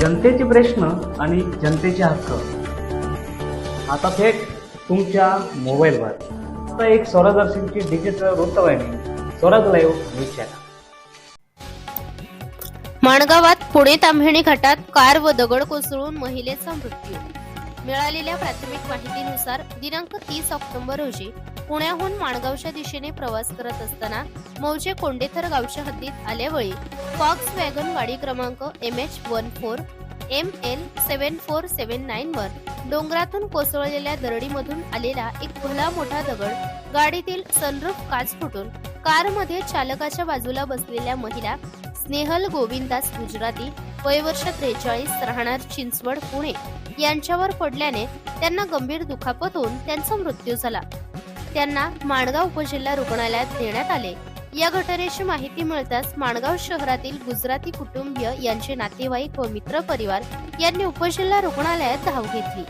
जनतेचे प्रश्न आणि जनतेचे हक्क. आता थेट तुमच्या मोबाईलवर. आता एक स्वरादर्शनची डिजिटल वृत्तवाहिनी स्वराज लाईव्ह न्यूज चॅनल माणगावात पुणे ताम्हिणी घाटात कार व दगड कोसळून महिलेचा मृत्यू. मिळालेल्या प्राथमिक माहितीनुसार दिनांक तीस ऑक्टोबर रोजी पुण्याहून माणगावच्या दिशेने प्रवास करत असताना मौजे कोंडेथर गावच्या हद्दीत आल्यावेळी फॉक्स वॅगन गाडी क्रमांक M H one four M L seven four seven nine वर डोंगरातून कोसळलेल्या दरडीमधून आलेला एक भला मोठा दगड गाडीतील सनरूफ काच फुटून कारमध्ये चालकाच्या बाजूला बसलेल्या महिला स्नेहल गोविंदास गुजराती वय वर्ष त्रेचाळीस राहणार चिंचवड पुणे. यांच्यावर पडल्याने त्यांना गंभीर दुखापत होऊन त्यांचा मृत्यू झाला. त्यांना माणगाव उपजिल्हा रुग्णालयात नेण्यात आले. या घटनेची माहिती मिळताच माणगाव शहरातील गुजराती कुटुंबीय यांचे नातेवाईक व मित्र परिवार यांनी उपजिल्हा रुग्णालयात धाव घेतली.